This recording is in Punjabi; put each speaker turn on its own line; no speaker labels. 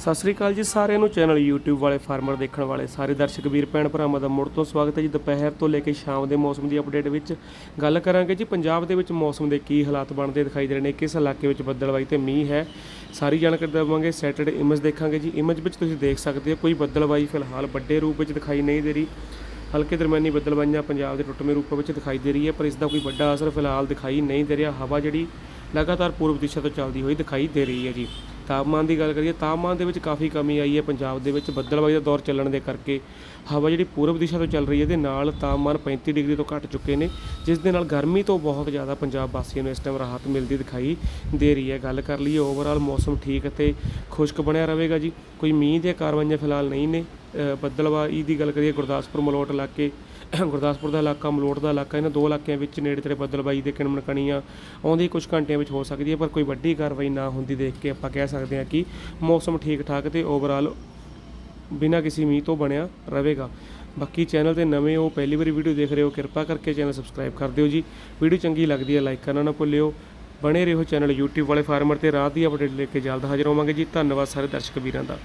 ਸਤਿ ਸ੍ਰੀ ਅਕਾਲ ਜੀ ਸਾਰਿਆਂ ਨੂੰ। ਚੈਨਲ YouTube ਵਾਲੇ ਫਾਰਮਰ ਦੇਖਣ ਵਾਲੇ ਸਾਰੇ ਦਰਸ਼ਕ ਵੀਰ, ਭੈਣ ਭਰਾਵਾਂ ਦਾ ਮੁੜ ਤੋਂ ਸਵਾਗਤ ਹੈ ਜੀ। ਦੁਪਹਿਰ ਤੋਂ ਲੈ ਕੇ ਸ਼ਾਮ ਦੇ ਮੌਸਮ ਦੀ ਅਪਡੇਟ ਵਿੱਚ ਗੱਲ ਕਰਾਂਗੇ ਜੀ। ਪੰਜਾਬ ਦੇ ਵਿੱਚ ਮੌਸਮ ਦੇ ਕੀ ਹਾਲਾਤ ਬਣਦੇ ਦਿਖਾਈ ਦੇ ਰਹੇ ਨੇ, ਕਿਸ ਇਲਾਕੇ ਵਿੱਚ ਬੱਦਲਵਾਈ ਤੇ ਮੀਂਹ ਹੈ, ਸਾਰੀ ਜਾਣਕਾਰੀ ਦੇਵਾਂਗੇ। ਸੈਟਰਡੇ ਇਮੇਜ ਦੇਖਾਂਗੇ ਜੀ। ਇਮੇਜ ਵਿੱਚ ਤੁਸੀਂ ਦੇਖ ਸਕਦੇ ਹੋ, ਕੋਈ ਬੱਦਲਵਾਈ ਫਿਲਹਾਲ ਵੱਡੇ ਰੂਪ ਵਿੱਚ ਦਿਖਾਈ ਨਹੀਂ ਦੇ ਰਹੀ। ਹਲਕੇ ਦਰਮਿਆਨੀ ਬੱਦਲਵਾਈਆਂ ਪੰਜਾਬ ਦੇ ਟੁੱਟਵੇਂ ਰੂਪ ਵਿੱਚ ਦਿਖਾਈ ਦੇ ਰਹੀ ਹੈ, ਪਰ ਇਸ ਦਾ ਕੋਈ ਵੱਡਾ ਅਸਰ ਫਿਲਹਾਲ ਦਿਖਾਈ ਨਹੀਂ ਦੇ ਰਿਹਾ। ਹਵਾ ਜਿਹੜੀ ਲਗਾਤਾਰ ਪੂਰਬ ਦਿਸ਼ਾ ਤੋਂ ਚੱਲਦੀ ਹੋਈ ਦਿਖਾਈ ਦੇ ਰਹੀ ਹੈ ਜੀ। ਤਾਪਮਾਨ ਦੀ ਗੱਲ ਕਰੀਏ, ਤਾਪਮਾਨ ਦੇ ਵਿੱਚ ਕਾਫੀ ਕਮੀ ਆਈ ਹੈ ਪੰਜਾਬ ਦੇ ਵਿੱਚ ਬੱਦਲਬਾਈ ਦਾ ਦੌਰ ਚੱਲਣ ਦੇ ਕਰਕੇ। ਹਵਾ ਜਿਹੜੀ ਪੂਰਬ ਦਿਸ਼ਾ ਤੋਂ ਚੱਲ ਰਹੀ ਹੈ ਦੇ ਨਾਲ ਤਾਪਮਾਨ 35 ਡਿਗਰੀ ਤੋਂ ਘਟ ਚੁੱਕੇ ਨੇ, ਜਿਸ ਦੇ ਨਾਲ ਗਰਮੀ ਤੋਂ ਬਹੁਤ ਜ਼ਿਆਦਾ ਪੰਜਾਬ ਵਾਸੀਆਂ ਨੂੰ ਇਸ ਟਾਈਮ ਰਾਹਤ ਮਿਲਦੀ ਦਿਖਾਈ ਦੇ ਰਹੀ ਹੈ। ਗੱਲ ਕਰ ਲਈਏ ਓਵਰਆਲ ਮੌਸਮ ਠੀਕ ਅਤੇ ਖੁਸ਼ਕ ਬਣਿਆ ਰਹੇਗਾ ਜੀ। ਕੋਈ ਮੀਂਹ ਦੀਆਂ ਕਾਰਵਾਈਆਂ ਫਿਲਹਾਲ ਨਹੀਂ ਨੇ। ਅ, ਬੱਦਲਬਾਈ ਦੀ ਗੱਲ ਕਰੀਏ ਗੁਰਦਾਸਪੁਰ ਮਲੋਟ ਇਲਾਕੇ ਗੁਰਦਾਸਪੁਰ ਦਾ ਇਲਾਕਾ ਮਲੋਟ ਦਾ ਇਲਾਕਾ ਇਹਨਾਂ ਦੋ ਇਲਾਕਿਆਂ ਵਿੱਚ ਨੇੜੇ ਤੇੜੇ ਬੱਦਲਬਾਈ ਦੇ ਕਿਣਮਣ ਕਣੀਆਂ ਆਉਂਦੇ ਕੁਝ ਘੰਟਿਆਂ ਵਿੱਚ ਹੋ ਸਕਦੀ ਹੈ ਪਰ ਕੋਈ ਵੱਡੀ ਕਾਰਵਾਈ ਨਾ ਹੁੰਦੀ ਦੇਖ ਕੇ ਆਪਾਂ ਕਹਿ ਸਕਦੇ ਹਾਂ ਕਿ ਮੌਸਮ ਠੀਕ ਠਾਕ ਤੇ ਓਵਰਆਲ ਬਿਨਾਂ ਕਿਸੇ ਮੀਂਹ ਤੋਂ ਬਣਿਆ ਰਹੇਗਾ। ਬਾਕੀ ਚੈਨਲ ਤੇ ਨਵੇਂ ਹੋ ਪਹਿਲੀ ਵਾਰੀ ਵੀਡੀਓ ਦੇਖ ਰਹੇ ਹੋ ਕਿਰਪਾ ਕਰਕੇ ਚੈਨਲ ਸਬਸਕ੍ਰਾਈਬ ਕਰ ਦਿਓ ਜੀ। ਵੀਡੀਓ ਚੰਗੀ ਲੱਗਦੀ ਹੈ ਲਾਈਕ ਕਰਨਾ ਨਾ ਭੁੱਲਿਓ। ਬਣੇ ਰਹੋ ਚੈਨਲ YouTube ਵਾਲੇ ਫਾਰਮਰ ਤੇ ਰਾਤ ਦੀ ਅਪਡੇਟ ਲੈ ਕੇ ਜਲਦ ਹਾਜ਼ਰ ਹੋਵਾਂਗੇ ਜੀ। ਧੰਨਵਾਦ ਸਾਰੇ ਦਰਸ਼ਕ ਵੀਰਾਂ ਦਾ।